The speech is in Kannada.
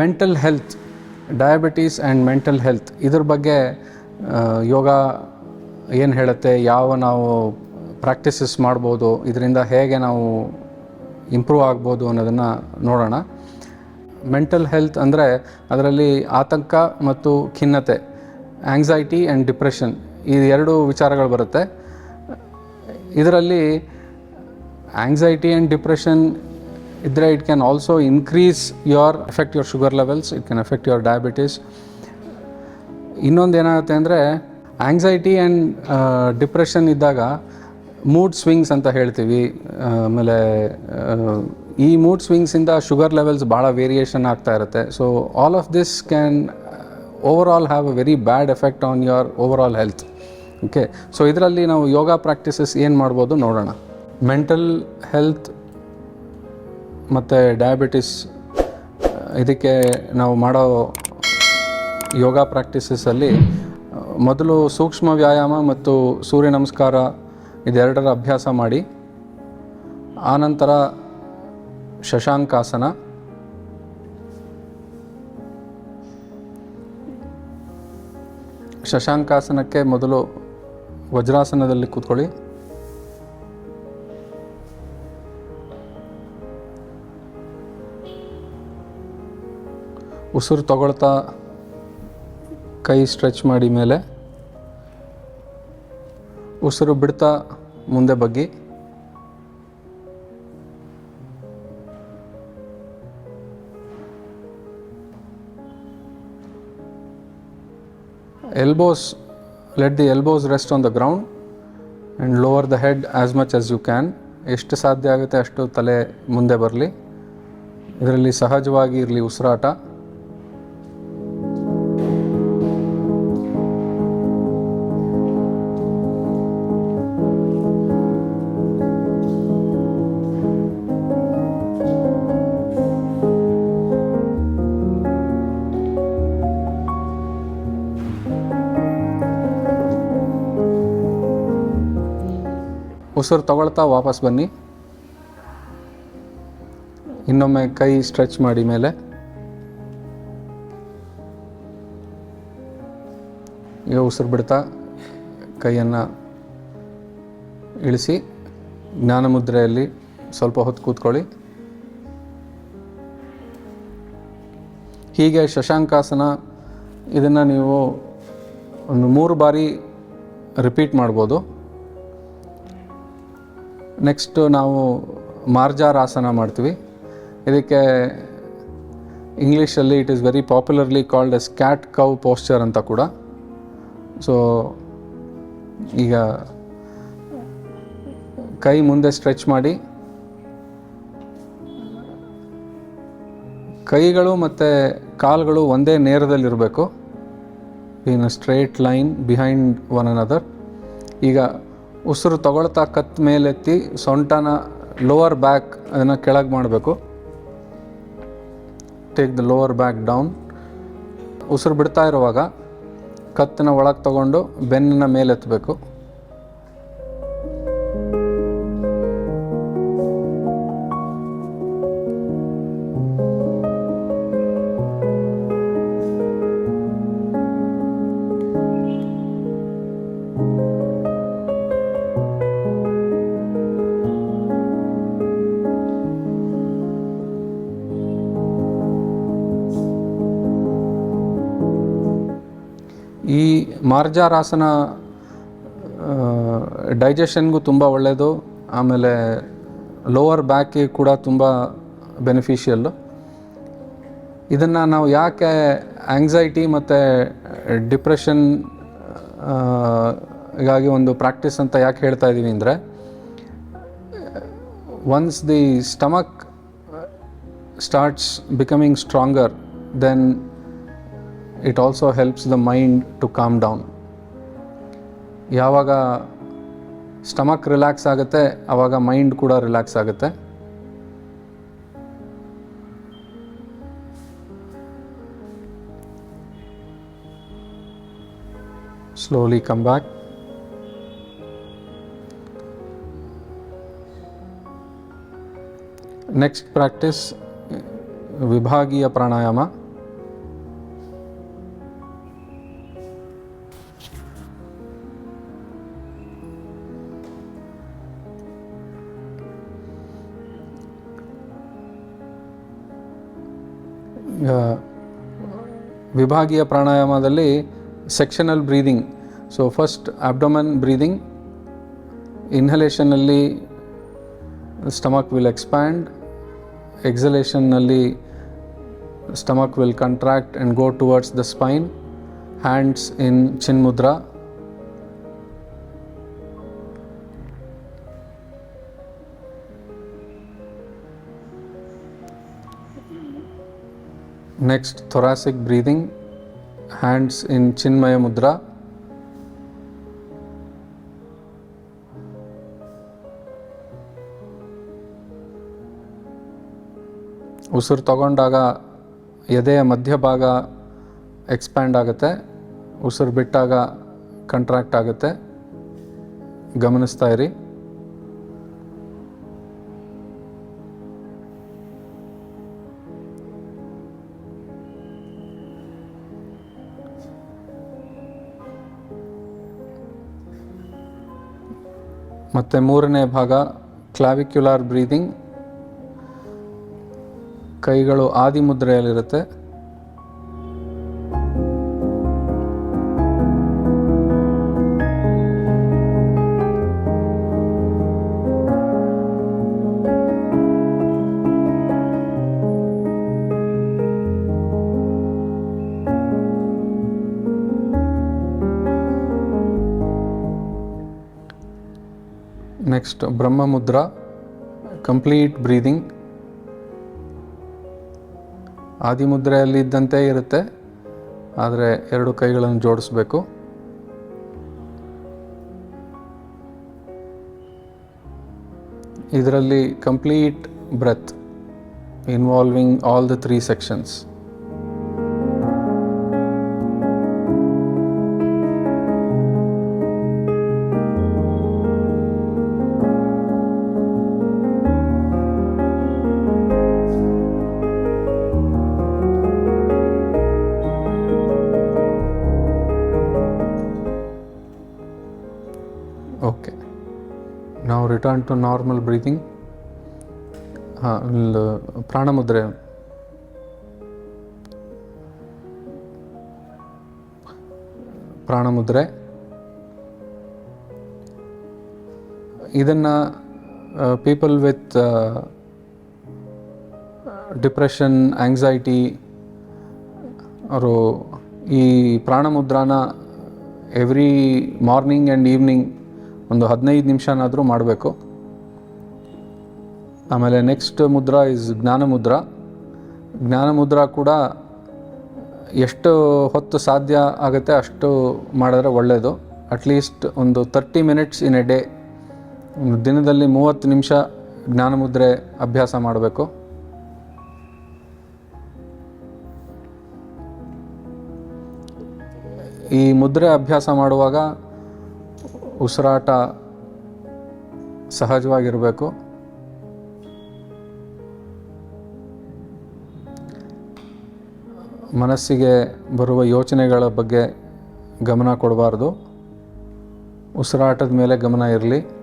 Mental health diabetes and mental health ಇದ್ರ ಬಗ್ಗೆ ಯೋಗ ಏನು ಹೇಳುತ್ತೆ, ಯಾವ ನಾವು ಪ್ರಾಕ್ಟೀಸಸ್ ಮಾಡ್ಬೋದು, ಇದರಿಂದ ಹೇಗೆ ನಾವು ಇಂಪ್ರೂವ್ ಆಗ್ಬೋದು ಅನ್ನೋದನ್ನು ನೋಡೋಣ. ಮೆಂಟಲ್ ಹೆಲ್ತ್ ಅಂದರೆ ಅದರಲ್ಲಿ ಆತಂಕ ಮತ್ತು ಖಿನ್ನತೆ ಆ್ಯಂಗ್ಸೈಟಿ ಆ್ಯಂಡ್ ಡಿಪ್ರೆಷನ್ ಈ ಎರಡು ವಿಚಾರಗಳು ಬರುತ್ತೆ. ಇದರಲ್ಲಿ ಆ್ಯಂಗ್ಸೈಟಿ ಆ್ಯಂಡ್ ಡಿಪ್ರೆಷನ್ ಇದ್ದರೆ it can also increase your affect your sugar levels it can affect your diabetes ಇನ್ನೊಂದು ಏನಾಗುತ್ತೆ ಅಂದರೆ ಆಂಗ್ಸೈಟಿ ಆ್ಯಂಡ್ ಡಿಪ್ರೆಷನ್ ಇದ್ದಾಗ ಮೂಡ್ ಸ್ವಿಂಗ್ಸ್ ಅಂತ ಹೇಳ್ತೀವಿ. ಆಮೇಲೆ ಈ ಮೂಡ್ ಸ್ವಿಂಗ್ಸಿಂದ ಶುಗರ್ ಲೆವೆಲ್ಸ್ ಭಾಳ ವೇರಿಯೇಷನ್ ಆಗ್ತಾ ಇರುತ್ತೆ. So all of this can overall have a very bad effect on your overall health okay so ಇದರಲ್ಲಿ ನಾವು ಯೋಗ ಪ್ರಾಕ್ಟೀಸಸ್ ಏನು ಮಾಡ್ಬೋದು ನೋಡೋಣ. ಮೆಂಟಲ್ ಹೆಲ್ತ್ ಮತ್ತು ಡಯಾಬಿಟಿಸ್ ಇದಕ್ಕೆ ನಾವು ಮಾಡೋ ಯೋಗ ಪ್ರಾಕ್ಟೀಸಸಲ್ಲಿ ಮೊದಲು ಸೂಕ್ಷ್ಮ ವ್ಯಾಯಾಮ ಮತ್ತು ಸೂರ್ಯ ನಮಸ್ಕಾರ ಇದೆರಡರ ಅಭ್ಯಾಸ ಮಾಡಿ ಆನಂತರ ಶಶಾಂಕಾಸನ. ಶಶಾಂಕಾಸನಕ್ಕೆ ಮೊದಲು ವಜ್ರಾಸನದಲ್ಲಿ ಕೂತ್ಕೊಳ್ಳಿ. ಉಸಿರು ತಗೊಳ್ತಾ ಕೈ ಸ್ಟ್ರೆಚ್ ಮಾಡಿ ಮೇಲೆ ಉಸಿರು ಬಿಡ್ತಾ ಮುಂದೆ ಬಗ್ಗಿ. Elbows let the elbows rest on the ground and lower the head as much as you can ಎಷ್ಟು ಸಾಧ್ಯ ಆಗುತ್ತೆ ಅಷ್ಟು ತಲೆ ಮುಂದೆ ಬರಲಿ. ಇದರಲ್ಲಿ ಸಹಜವಾಗಿ ಇರಲಿ ಉಸಿರಾಟ. ಉಸಿರು ತಗೊಳ್ತಾ ವಾಪಸ್ ಬನ್ನಿ. ಇನ್ನೊಮ್ಮೆ ಕೈ ಸ್ಟ್ರೆಚ್ ಮಾಡಿ ಮೇಲೆ. ಈಗ ಉಸಿರು ಬಿಡ್ತಾ ಕೈಯನ್ನು ಇಳಿಸಿ, ಜ್ಞಾನ ಮುದ್ರೆಯಲ್ಲಿ ಸ್ವಲ್ಪ ಹೊತ್ತು ಕೂತ್ಕೊಳ್ಳಿ. ಹೀಗೆ ಶಶಾಂಕಾಸನ ಇದನ್ನು ನೀವು ಒಂದು ಮೂರು ಬಾರಿ ರಿಪೀಟ್ ಮಾಡ್ಬೋದು. ನೆಕ್ಸ್ಟ್ ನಾವು ಮಾರ್ಜಾರಾಸನ ಮಾಡ್ತೀವಿ. ಇದಕ್ಕೆ ಇಂಗ್ಲೀಷಲ್ಲಿ it is very popularly called as cat cow posture ಅಂತ ಕೂಡ. ಸೊ ಈಗ ಕೈ ಮುಂದೆ ಸ್ಟ್ರೆಚ್ ಮಾಡಿ. ಕೈಗಳು ಮತ್ತು ಕಾಲುಗಳು ಒಂದೇ ನೇರದಲ್ಲಿರಬೇಕು. In a straight line behind one another ಈಗ ಉಸಿರು ತಗೊಳ್ತಾ ಕತ್ ಮೇಲೆತ್ತಿ ಸೊಂಟನ ಲೋವರ್ ಬ್ಯಾಕ್ ಅದನ್ನು ಕೆಳಗೆ ಮಾಡಬೇಕು. Take the lower back down ಉಸಿರು ಬಿಡ್ತಾ ಇರುವಾಗ ಕತ್ತಿನ ಒಳಗೆ ತಗೊಂಡು ಬೆನ್ನಿನ ಮೇಲೆತ್ತಬೇಕು ಈ ಮಾರ್ಜಾರಾಸನ ಡೈಜೆಷನ್ಗೂ ತುಂಬ ಒಳ್ಳೆಯದು ಆಮೇಲೆ ಲೋವರ್ ಬ್ಯಾಕಿಗೆ ಕೂಡ ತುಂಬ ಬೆನಿಫಿಷಿಯಲ್ಲು ಇದನ್ನು ನಾವು ಯಾಕೆ ಆಂಗ್ಸೈಟಿ ಮತ್ತು ಡಿಪ್ರೆಷನ್ಗಾಗಿ ಒಂದು ಪ್ರಾಕ್ಟೀಸ್ ಅಂತ ಯಾಕೆ ಹೇಳ್ತಾ ಇದ್ದೀವಿ ಅಂದರೆ once the stomach starts becoming stronger then it also helps the mind to calm down ಯಾವಾಗ ಸ್ಟಮಕ್ ರಿಲ್ಯಾಕ್ಸ್ ಆಗುತ್ತೆ ಆವಾಗ ಮೈಂಡ್ ಕೂಡ ರಿಲ್ಯಾಕ್ಸ್ ಆಗುತ್ತೆ. Slowly come back next practice ವಿಭಾಗೀಯ ಪ್ರಾಣಾಯಾಮ ವಿಭಾಗೀಯ ಪ್ರಾಣಾಯಾಮದಲ್ಲಿ sectional breathing so first abdomen breathing ಇನ್ಹಲೇಷನ್ನಲ್ಲಿ stomach will expand ಎಕ್ಸಲೇಷನ್ನಲ್ಲಿ stomach will contract and go towards the spine hands in chinmudra Next, thoracic breathing hands in chinmaya Mudra. ಉಸಿರು ತಗೊಂಡಾಗ ಎದೆಯ ಮಧ್ಯಭಾಗ ಎಕ್ಸ್ಪ್ಯಾಂಡ್ ಆಗುತ್ತೆ. ಉಸಿರು ಬಿಟ್ಟಾಗ ಕಂಟ್ರಾಕ್ಟ್ ಆಗುತ್ತೆ. ಗಮನಿಸ್ತಾ ಇರಿ. ಮತ್ತು ಮೂರನೇ ಭಾಗ ಕ್ಲಾವಿಕ್ಯುಲಾರ್ ಬ್ರೀದಿಂಗ್ ಕೈಗಳು ಆದಿ ನೆಕ್ಸ್ಟ್ ಬ್ರಹ್ಮ ಮುದ್ರ ಕಂಪ್ಲೀಟ್ ಬ್ರೀದಿಂಗ್ ಆದಿಮುದ್ರೆಯಲ್ಲಿ ಇದ್ದಂತೆ ಇರುತ್ತೆ, ಆದರೆ ಎರಡು ಕೈಗಳನ್ನು ಜೋಡಿಸ್ಬೇಕು. ಇದರಲ್ಲಿ complete breath involving all the three sections return to normal breathing ಹಾಂ ಪ್ರಾಣಮುದ್ರೆ. ಪ್ರಾಣಮುದ್ರೆ. ಇದನ್ನು ಪೀಪಲ್ ವಿತ್ ಡಿಪ್ರೆಷನ್ ಆಂಗ್ಸೈಟಿ ಅವರು ಈ ಪ್ರಾಣಮುದ್ರಾನ ಎವ್ರಿ ಮಾರ್ನಿಂಗ್ ಆ್ಯಂಡ್ ಈವ್ನಿಂಗ್ ಒಂದು ಹದಿನೈದು ನಿಮಿಷನಾದರೂ ಮಾಡಬೇಕು. ಆಮೇಲೆ ನೆಕ್ಸ್ಟ್ ಮುದ್ರಾ ಇಸ್ ಜ್ಞಾನ ಮುದ್ರಾ. ಜ್ಞಾನ ಮುದ್ರಾ ಕೂಡ ಎಷ್ಟು ಹೊತ್ತು ಸಾಧ್ಯ ಆಗುತ್ತೆ ಅಷ್ಟು ಮಾಡಿದ್ರೆ ಒಳ್ಳೆಯದು ಅಟ್ಲೀಸ್ಟ್ ಒಂದು thirty minutes in a day ದಿನದಲ್ಲಿ ಮೂವತ್ತು ನಿಮಿಷ ಜ್ಞಾನ ಮುದ್ರೆ ಅಭ್ಯಾಸ ಮಾಡಬೇಕು. ಈ ಮುದ್ರೆ ಅಭ್ಯಾಸ ಮಾಡುವಾಗ ಉಸಿರಾಟ ಸಹಜವಾಗಿರಬೇಕು. ಮನಸ್ಸಿಗೆ ಬರುವ ಯೋಚನೆಗಳ ಬಗ್ಗೆ ಗಮನ ಕೊಡಬಾರ್ದು. ಉಸಿರಾಟದ ಮೇಲೆ ಗಮನ ಇರಲಿ.